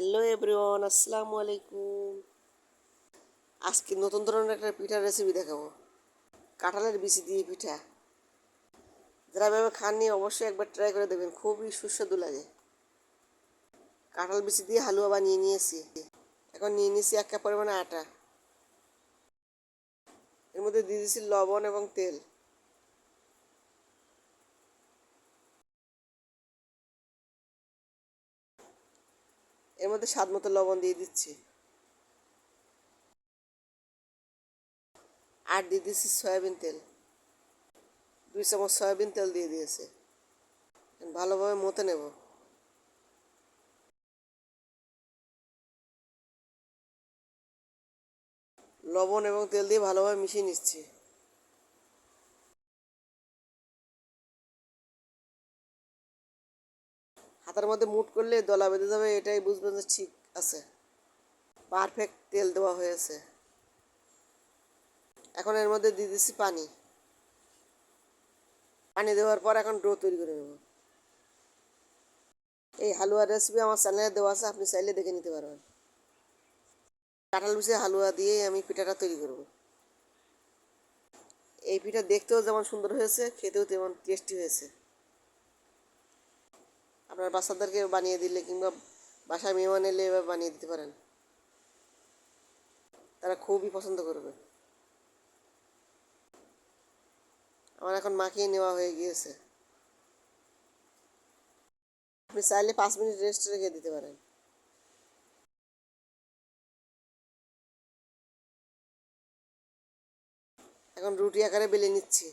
Hello everyone, আসসালামু আলাইকুম। আজকে নতুন ধরনের একটা পিঠার রেসিপি দেখাবো। কাঁঠালের বিচি দিয়ে পিঠা। যারা এভাবে খাননি, অবশ্যই একবার ট্রাই করে দেবেন খুবই সুস্বাদু লাগে। কাঁঠাল বিচি দিয়ে হালুয়া বানিয়ে নিয়েছি। এখন নিয়ে নিয়েছি এক কাপ পরিমাণে আটা। এর মধ্যে দিয়ে দিয়েছি লবণ এবং তেল। এর মধ্যে স্বাদ মতো লবণ দিয়ে দিচ্ছি। আর দিয়ে দিচ্ছি সয়াবিন তেল। দুই চামচ সয়াবিন তেল দিয়ে দিয়েছে। ভালোভাবে মতে নেব। লবণ এবং তেল দিয়ে ভালোভাবে মিশিয়ে নিচ্ছি। হাতের মধ্যে মুট করলে দলা বেঁধে যাবে, এটাই বুঝবেন যে ঠিক আছে। পারফেক্ট তেল দেওয়া হয়েছে। এখন এর মধ্যে দিয়ে দিচ্ছি পানি। পানি দেওয়ার পর এখন ডো তৈরি করে নেব। এই হালুয়ার রেসিপি আমার চ্যানেলে দেওয়া আছে, আপনি চাইলে দেখে নিতে পারবেন। কাঁঠাল বিছে হালুয়া দিয়েই আমি পিঠাটা তৈরি করব। এই পিঠা দেখতেও যেমন সুন্দর হয়েছে, খেতেও তেমন টেস্টি হয়েছে। আপনার বাচ্চাদেরকে বানিয়ে দিলে কিংবা বাসায় মেহমান এলে এবার বানিয়ে দিতে পারেন। তারা খুবই পছন্দ করবে। আমার এখন মাখিয়ে নেওয়া হয়ে গিয়েছে। আপনি চাইলে পাঁচ মিনিট রেস্ট রেখে দিতে পারেন। এখন রুটি আকারে বেলে নিচ্ছি।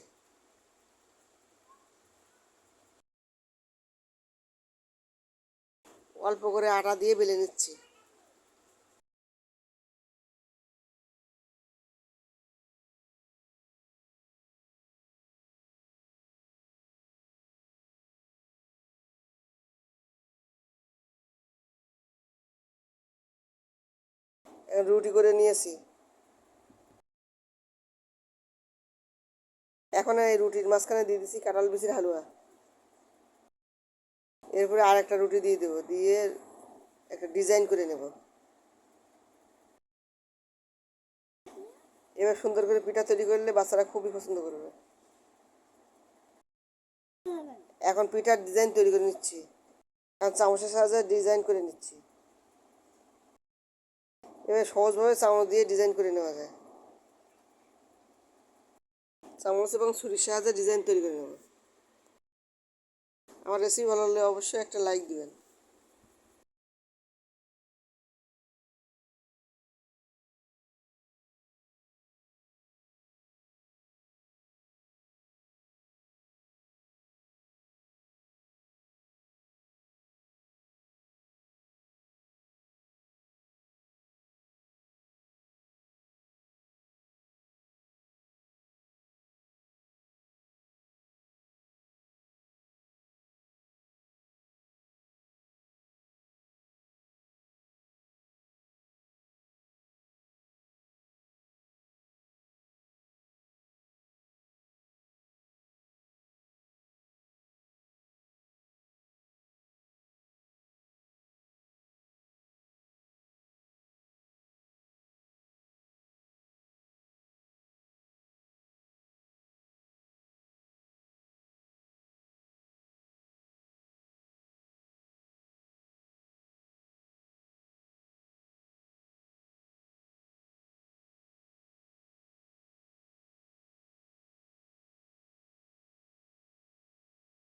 অল্প করে আটা দিয়ে বেলে নিচ্ছি। রুটি করে নিয়েছি। এখন এই রুটির মাঝখানে দিয়ে দিচ্ছি কাঁঠাল, বিচির হালুয়া। এরপরে আর একটা রুটি দিয়ে দেবো, দিয়ে একটা ডিজাইন করে নেব। এবার সুন্দর করে পিঠা তৈরি করলে বাচ্চারা খুবই পছন্দ করবে। এখন পিঠার ডিজাইন তৈরি করে নিচ্ছি। এখন চামচের সাহায্যে ডিজাইন করে নিচ্ছি। এবার সহজভাবে চামচ দিয়ে ডিজাইন করে নেওয়া যায়। চামচ এবং ছুরির সাহায্যে ডিজাইন তৈরি করে নেব। আমার রেসিপি ভালো লাগলে অবশ্যই একটা লাইক দিবেন।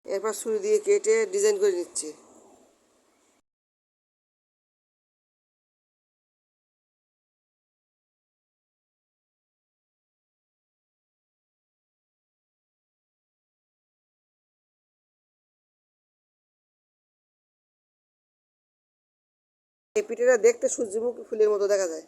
এরপর ছুরি দিয়ে কেটে ডিজাইন করে নিচ্ছি। এই পিঠেটা দেখতে সূর্যমুখী ফুলের মতো দেখা যায়।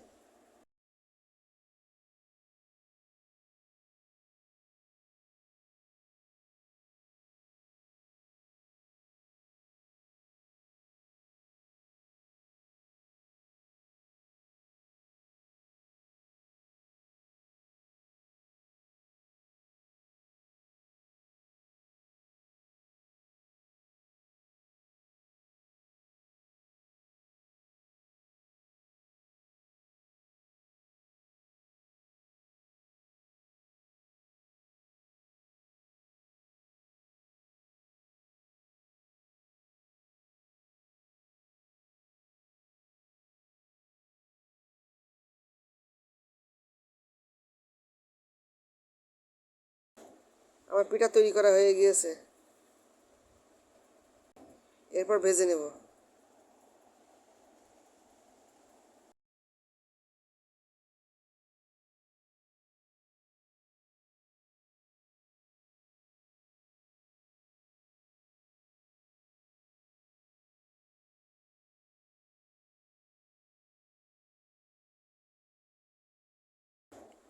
আমার পিঠা তৈরি করা হয়ে গিয়েছে। এরপর ভেজে নেব।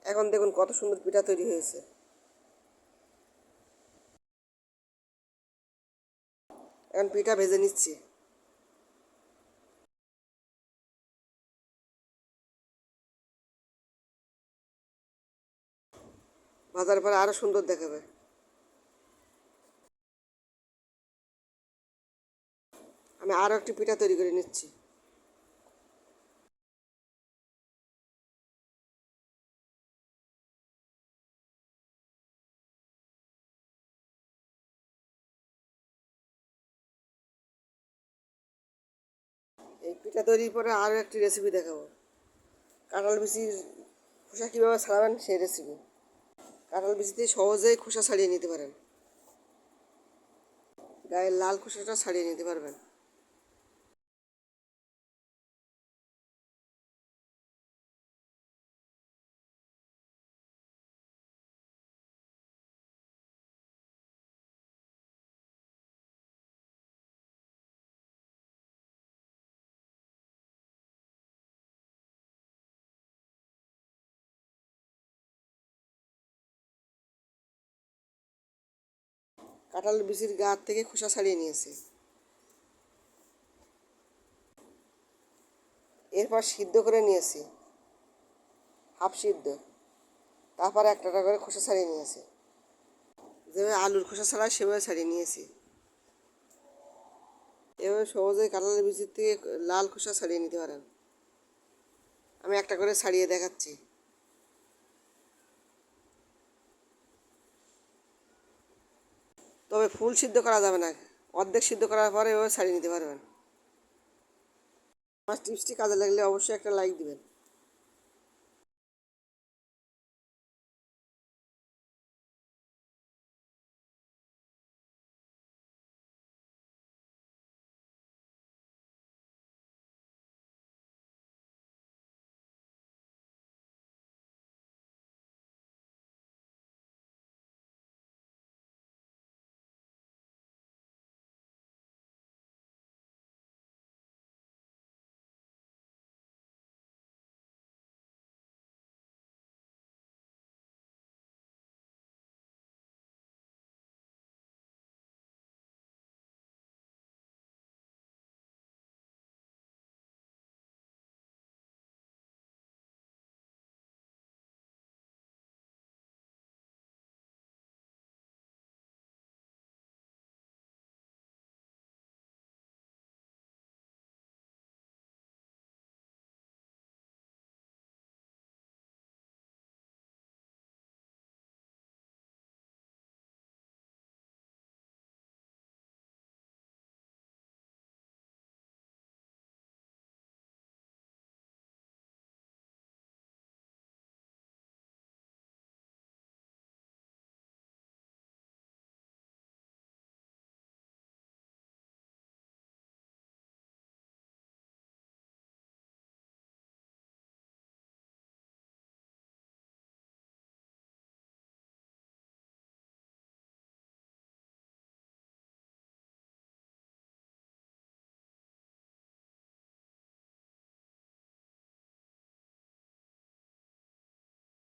এখন দেখুন কত সুন্দর পিঠা তৈরি হয়েছে। এখন পিঠা ভেজে নিচ্ছি। ভাজার পরে আরও সুন্দর দেখাবে। আমি আরও একটি পিঠা তৈরি করে নিচ্ছি। এই পিঠা তৈরির পরে আরও একটি রেসিপি দেখাবো। কাঁঠাল বিচির খোসা কীভাবে ছাড়াবেন সেই রেসিপি কাঁঠাল বিচিতে সহজেই খোসা ছাড়িয়ে নিতে পারেন। গায়ের লাল খোসাটা ছাড়িয়ে নিতে পারবেন। কাঁঠাল বিচির গা থেকে খোসা ছাড়িয়ে নিয়েছি। এরপর সিদ্ধ করে নিয়েছি। হাফ সিদ্ধ। তারপর একটা করে খোসা ছাড়িয়ে নিয়েছি। যেভাবে আলুর খোসা ছাড়ায় সেভাবে ছাড়িয়ে নিয়েছি। এভাবে সহজে কাঁঠালের বিচির থেকে লাল খোসা ছাড়িয়ে নিতে পারেন। আমি একটা করে ছাড়িয়ে দেখাচ্ছি। তবে ফুল সিদ্ধ করা যাবে না। অর্ধেক সিদ্ধ করার পরে এভাবে ছাড়িয়ে নিতে পারবেন। আমার টিপসটি কাজে লাগলে অবশ্যই একটা লাইক দিবেন।